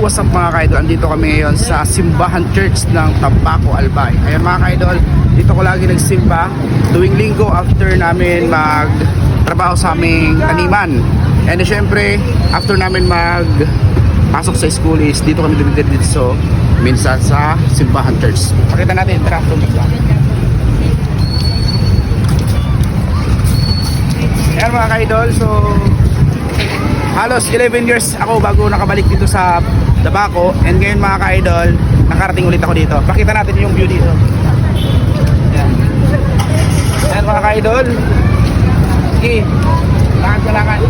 what's up mga kaidol? Andito kami ngayon sa Simbahan Church ng Tabaco, Albay. Ayan mga kaidol, dito ko lagi nagsimba. Tuwing linggo after namin magtrabaho sa aming taniman. And syempre, after namin mag pasok sa school is dito kami dito so minsan sa Simbahan Church. Pakita natin, tara, tumigla. Ayan mga kaidol, so halos 11 years ako bago nakabalik dito sa Dabaco. And ngayon mga ka-idol nakarating ulit ako dito. Pakita natin yung view dito. Yan yan mga ka-idol. Sige. Lakad ka lakad.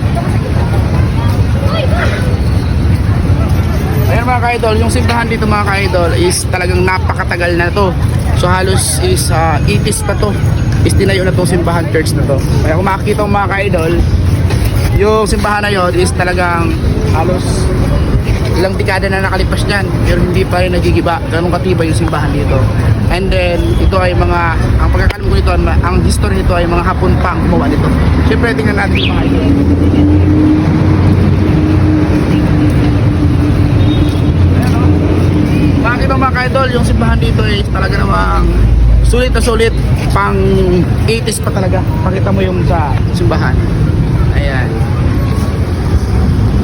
Ayan mga ka-idol. Yung simbahan dito mga ka-idol is talagang napakatagal na to. So halos is uh, 80s pa to. Is tinayo na to simbahan church na to. Kaya kung makikita mo mga ka-idol yung simbahan na yun is talagang halos ilang dekada na nakalipas dyan pero hindi pa rin nagigiba ganun katibay yung simbahan dito and then ito ay mga ang pagkakalam ko nito ang, history nito ay mga hapon pa ang gumawa nito syempre tingnan natin yung mga ito Makikita mga ka-idol, yung simbahan dito ay talaga namang sulit na sulit pang 80s pa talaga. Pakita mo yung sa simbahan. Ayan.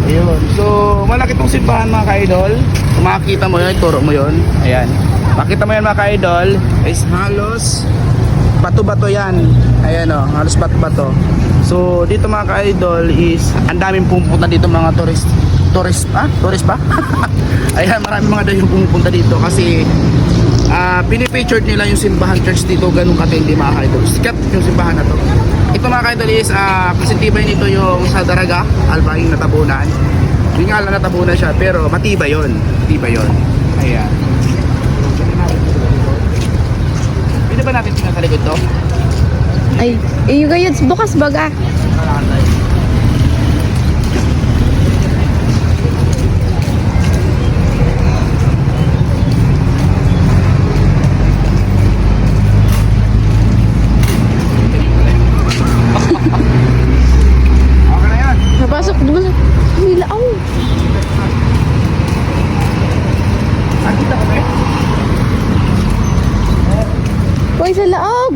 Ayun. So, malaki tong simbahan mga ka-idol. Kung makikita mo yun, turo mo yun. Ayan. Makita mo yan mga ka-idol, is halos bato-bato yan. Ayan o, halos bato-bato. So, dito mga ka-idol is ang daming pumupunta dito mga tourist. Tourist, ah? Tourist ba? Ayan, maraming mga daw yung pumupunta dito kasi ah pinipictured nila yung simbahan church dito ganun katindi mga ka-idol. Sikat yung simbahan na to. Ito mga ka-idol is ah kasi tibay nito yung sa Daraga, Albay, natabunan. Hindi nga lang natabunan siya pero matibay yon Matibay yon Ayan. Pwede ba natin tingnan sa likod to? Ay, iyo gayud bukas baga. Okay Hoy sa laog.